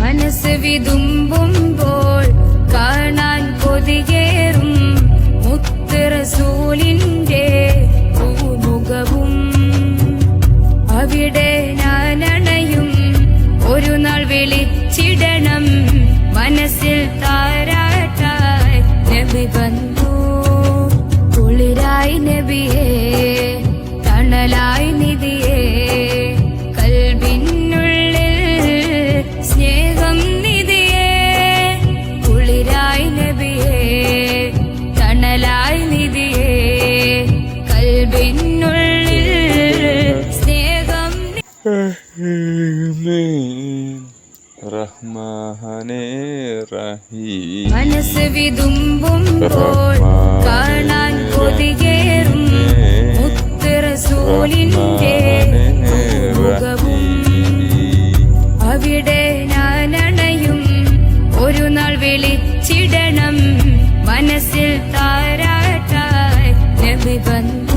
മനസ്സ് വിതുമ്പുമ്പോൾ കാണാൻ കൊതിയേറും മുത്തറസൂലിന്റെ പൂമുഖവും. അവിടെ ഞാനണയും ഒരു നാൾ വിളിച്ചിടണം. മനസ്സിൽ താരാട്ടായി നബി ബന്ധു കുളിരായി നബിയേ റഹ്മാനെ റഹീം. മനസ്സ് വിതുമ്പുമ്പോൾ കാണാൻ കൊതികേറും. മുത്തുറസൂലിന്റെ അവിടെ ഞാനണയും. ഒരു നാൾ വിളിച്ചിടണം. മനസ്സിൽ താരാട്ടായി നബി ബന്ധ